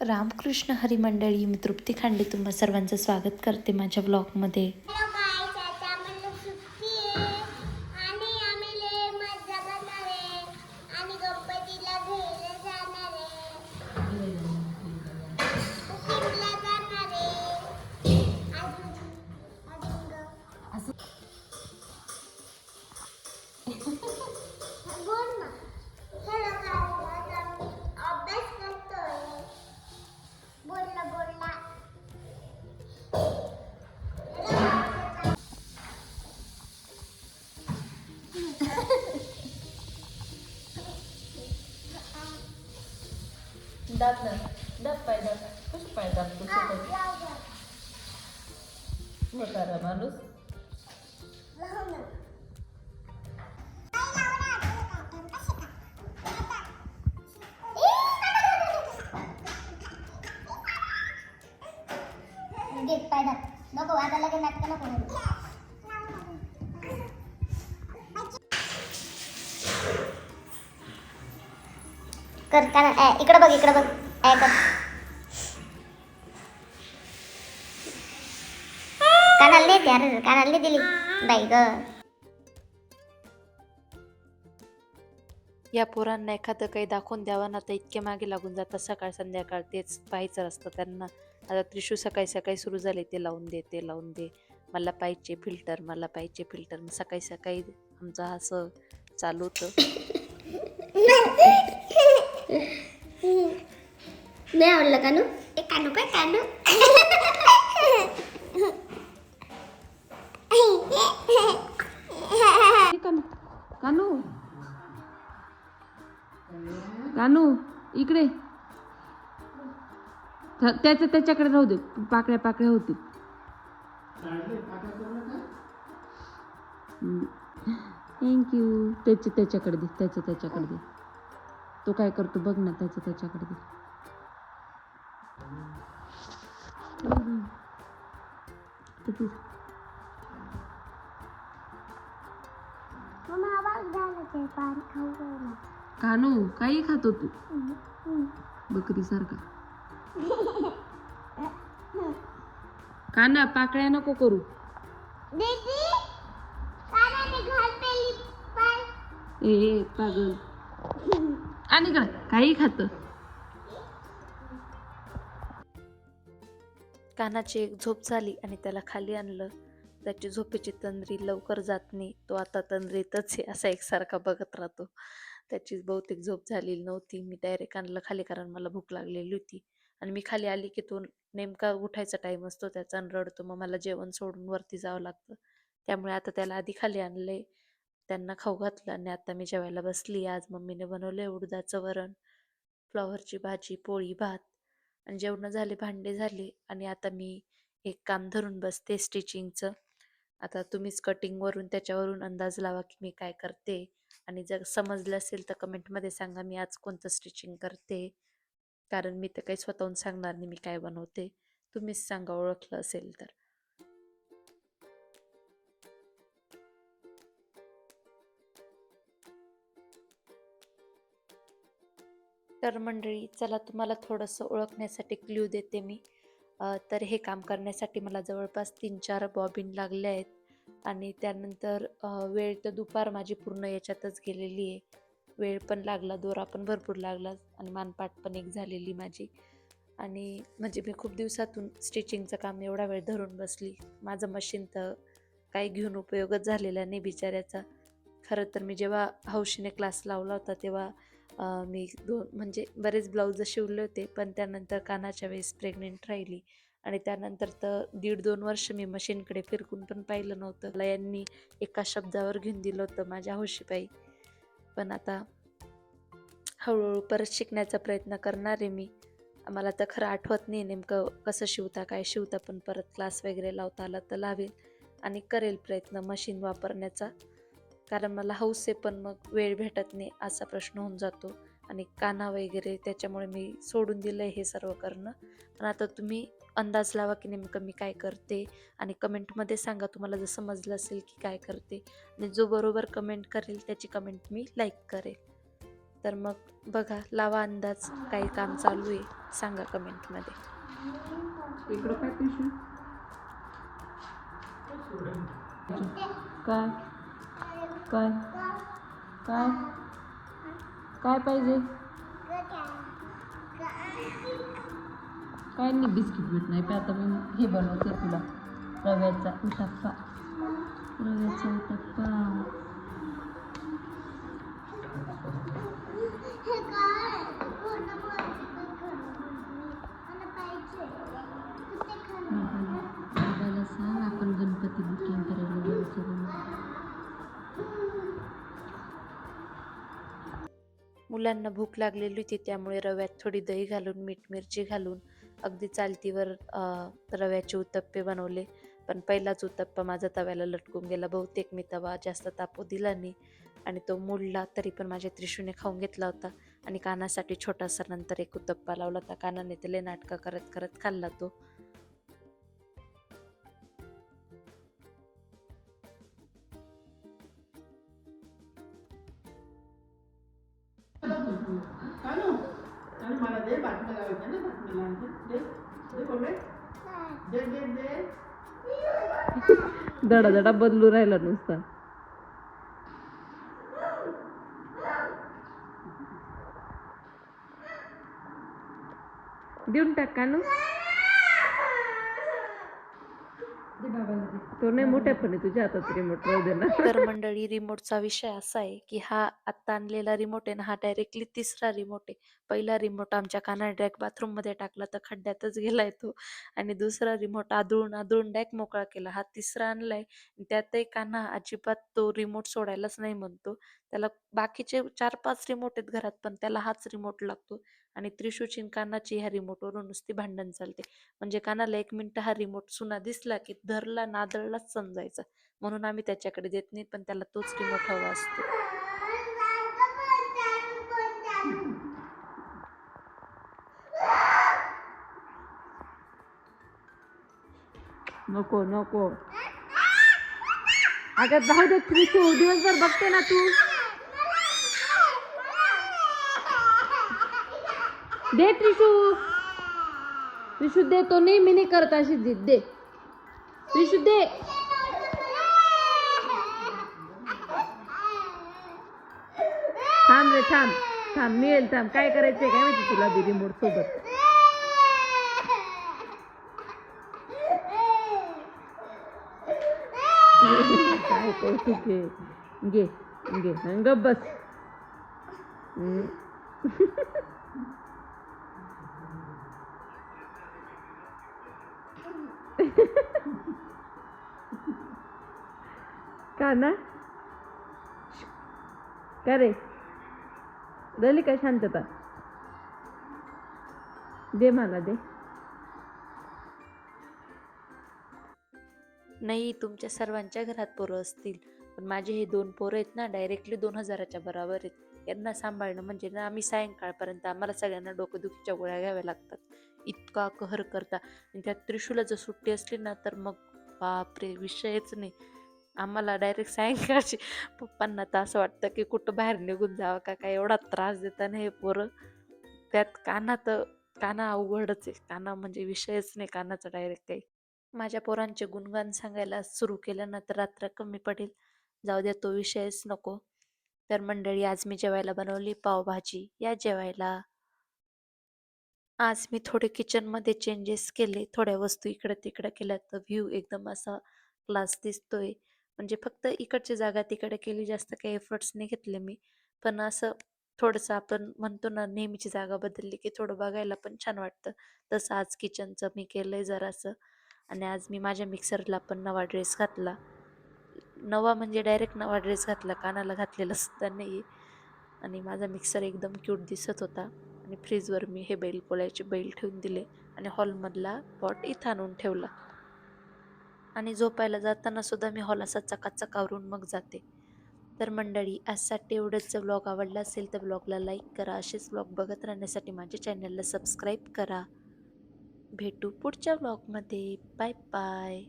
रामकृष्ण हरी मंडळी मी तृप्ती खांडे तुम्हा सर्वांचं स्वागत करते माझ्या ब्लॉगमध्ये दाब ना दाब पाय दाब कसं पाय दाब तू हा, कर काना ए, इकडं बघ इकडं बघ. ए कर. कानाला नाही यार कानाला नाही दिली. बाई ग. या पोरांना एखादं काही दाखवून द्यावं ना तर इतके मागे लागून जातात सकाळ संध्याकाळ. तेच पाहायचं असतं त्यांना. आता त्रिशू सकाळी सकाळी सुरू झाले ते लावून दे ते लावून दे. मला पाहिजे फिल्टर मला पाहिजे फिल्टर. मग सकाळी सकाळी आमचं असं चालू होतं. नाही आवडलं कानू ए कानू काय कानू कानू कानू कानू इकडे. त्या- त्याच्या त्याच्याकडे राहू दे. पाकळ्या पाकळ्या होतील. थँक्यू त्याच्या त्याच्याकडे दे त्याच्या त्याच्याकडे दे. तो काय करतो? बघ ना त्याच्या त्याच्याकडे. कानू काही खातो तू? बकरी सारखा काना पाकळ्या नको करू. ए, पागल. आणि का काही खात. कानाची एक झोप झाली आणि त्याला खाली आणलं. त्याची झोपेची तंद्री लवकर जात नाही. तो आता तंद्रीतच आहे असा एकसारखा बघत राहतो. त्याची बहुतेक झोप झालेली नव्हती. मी डायरेक्ट आणलं खाली कारण मला भूक लागलेली होती. आणि मी खाली आली की तो नेमका उठायचा टाईम असतो त्याचा रडतो. मग मला जेवण सोडून वरती जावं लागतं. त्यामुळे आता त्याला आधी खाली आणलंय. त्यांना खाऊ घातलं आणि आता मी जेवायला बसली आज मम्मीने बनवलं उडदाचं वरण फ्लॉवरची भाजी पोळी भात आणि जेवणं झाले भांडे झाले आणि आता मी एक काम धरून बसते स्टिचिंगचं. आता तुम्हीच कटिंगवरून त्याच्यावरून अंदाज लावा की मी काय करते आणि जर समजलं असेल तर कमेंटमध्ये सांगा मी आज कोणतं स्टिचिंग करते. कारण मी तर काही स्वतःहून सांगणार नाही मी काय बनवते. तुम्हीच सांगा ओळखलं असेल तर. तर मंडळी चला तुम्हाला थोडंसं ओळखण्यासाठी क्ल्यू देते मी. तर हे काम करण्यासाठी मला जवळपास तीन चार बॉबिन लागले आहेत. आणि त्यानंतर वेळ तर दुपार माझी पूर्ण याच्यातच गेलेली आहे. वेळ पण लागला दोरा पण भरपूर लागला आणि मानपाट पण एक झालेली माझी. आणि म्हणजे मी खूप दिवसातून स्टिचिंगचं काम एवढा वेळ धरून बसली. माझं मशीन तर काही घेऊन उपयोगच झालेला नाही बिचाऱ्याचा. खरं तर मी जेव्हा हौशीने क्लास लावला होता तेव्हा मी दोन म्हणजे बरेच ब्लाऊज शिवले होते पण त्यानंतर कानाच्या वेळेस प्रेग्नेंट राहिली आणि त्यानंतर तर दीड दोन वर्ष मी मशीनकडे फिरकून पण पाहिलं नव्हतं. मला यांनी एका शब्दावर घेऊन दिलं होतं माझ्या हौशीपाई पण आता हळूहळू परत शिकण्याचा प्रयत्न करणार आहे मी. मला तर खरं आठवत नाही नेमकं कसं शिवता काय शिवता पण परत क्लास वगैरे लावता आला तर लावेल आणि करेल प्रयत्न मशीन वापरण्याचा. कारण मला हौसे पण मग वेळ भेटत नाही असा प्रश्न होऊन जातो. आणि काना वगैरे त्याच्यामुळे मी सोडून दिलं आहे हे सर्व करणं. पण आता तुम्ही अंदाज लावा की नेमकं मी काय करते आणि कमेंटमध्ये सांगा तुम्हाला जर समजलं असेल की काय करते. आणि जो बरोबर कमेंट करेल त्याची कमेंट मी लाईक करेल. तर मग बघा लावा अंदाज. काही काम चालू आहे. सांगा कमेंटमध्ये. इकडं काय? काय? काय? काय पाहिजे? काय नाही बिस्किट बीट नाही पण आता मी हे बनवते तुला. रव्याचा उतप्पा रव्याचा उतप्पा हे काय पूर्ण मला पाहिजे कुठे खाणार बाबाला सांग आपण गणपती बुकिंग करायला जायचं म्हणून. मुलांना भूक लागलेली होती त्यामुळे रव्यात थोडी दही घालून मीठ मिरची घालून अगदी चालतीवर रव्याचे उत्तप्पे बनवले. पण पहिलाच उत्तप्पा माझा तव्याला लटकून गेला. बहुतेक मी तवा जास्त तापू दिला नाही आणि तो मुडला तरी पण माझ्या त्रिशूने खाऊन घेतला होता आणि कानासाठी छोटासा नंतर एक उत्तप्पा लावला होता. कानाने त्याला नाटकं करत करत खाल्ला तो. कानू कानू मला दे बातमी लावायची ना बातमी दे दे कोंबडे दे दे दे. दडा दडा बदलू राहिला नुसता. देऊन टाक कानू. तो नाही मोठ्या पण आहे तुझ्या हातात रिमोट राहू दे ना. तर मंडळी रिमोटचा विषय असा आहे की हा आत्ता आणलेला रिमोट आहे ना हा डायरेक्टली तिसरा रिमोट आहे. पहिला रिमोट आमच्या काना बाथरूममध्ये टाकला तर खड्ड्यातच गेलाय तो. आणि दुसरा रिमोट आदळून आदळून डॅक मोकळा केला. हा तिसरा आणलाय त्यातही कान्हा अजिबात तो रिमोट सोडायलाच नाही म्हणतो. त्याला बाकीचे चार पाच रिमोट आहेत घरात पण त्याला हाच रिमोट लागतो. आणि त्रिशूची कानाची ह्या रिमोटवरून नुसती भांडण चालते. म्हणजे कानाला एक मिनिट हा रिमोट सुना दिसला की धरला नादळलाच समजायचा. म्हणून आम्ही त्याच्याकडे देत नाही पण त्याला तोच रिमोट हवा असतो. नको नको. अगं जाऊ दे त्रिशू दिवसभर बघते ना तू. दे त्रिशू. त्रिशू दे तो नाही मी नाही करत अशी जिद दे. त्रिशू दे. थांब रे थांब. थांब मिळेल थांब. काय करायचंय? काय माहिती तुला बी रिमोट सोबत? काय कौतुक आहे? घे घे. गप गप्प बस. का ना? का रे? झाली का शांतता? दे मला दे. नाही तुमच्या सर्वांच्या घरात पोरं असतील पण माझे हे दोन पोरं आहेत ना डायरेक्टली दोन हजाराच्या बरोबर आहेत. यांना सांभाळणं म्हणजे ना आम्ही सायंकाळपर्यंत आम्हाला सगळ्यांना डोकंदुखीच्या गोळ्या घ्याव्या लागतात. इतका कहर करता. आणि त्यात त्रिशूला जर सुट्टी असली ना तर मग बापरे विषयच नाही. आम्हाला डायरेक्ट सायंकाळची पप्पांना तर असं वाटतं की कुठं बाहेर निघून जावं का काय? एवढा त्रास देताना हे पोरं. त्यात काना तर काना अवघडच आहे. काना म्हणजे विषयच नाही कानाचा डायरेक्ट काही. माझ्या पोरांचे गुणगान सांगायला सुरू केलं ना तर रात्र कमी पडेल. जाऊ द्या तो विषयच नको. तर मंडळी आज मी जेवायला बनवली पावभाजी. या जेवायला. आज मी थोडे किचनमध्ये चेंजेस केले थोड्या वस्तू इकडे तिकडे केल्या तर व्ह्यू एकदम असा क्लास दिसतोय. म्हणजे फक्त इकडची जागा तिकडे केली जास्त काही एफर्ट्स नाही घेतले मी. पण असं थोडंसं आपण म्हणतो ना नेहमीची जागा बदलली की थोडं बघायला पण छान वाटतं. तसं आज किचनचं मी केलंय जरासं. आणि आज मी माझ्या मिक्सरला पण नवा ड्रेस घातला. नवा म्हणजे डायरेक्ट नवा ड्रेस घातला कानाला घातलेला सुद्धा नाही आणि माझा मिक्सर एकदम क्यूट दिसत होता. आणि फ्रीजवर मी हे बैल पोळ्याचे बैल ठेवून दिले आणि हॉलमधला पॉट इथं आणून ठेवला. आणि झोपायला जाताना सुद्धा मी हॉल असा चकाचक मग जाते. तर मंडळी आजसाठी एवढंच. जर ब्लॉग आवडला असेल तर ब्लॉगला लाईक करा. असेच ब्लॉग बघत राहण्यासाठी माझ्या चॅनलला सबस्क्राईब करा. भेटू पुढच्या ब्लॉगमध्ये बाय बाय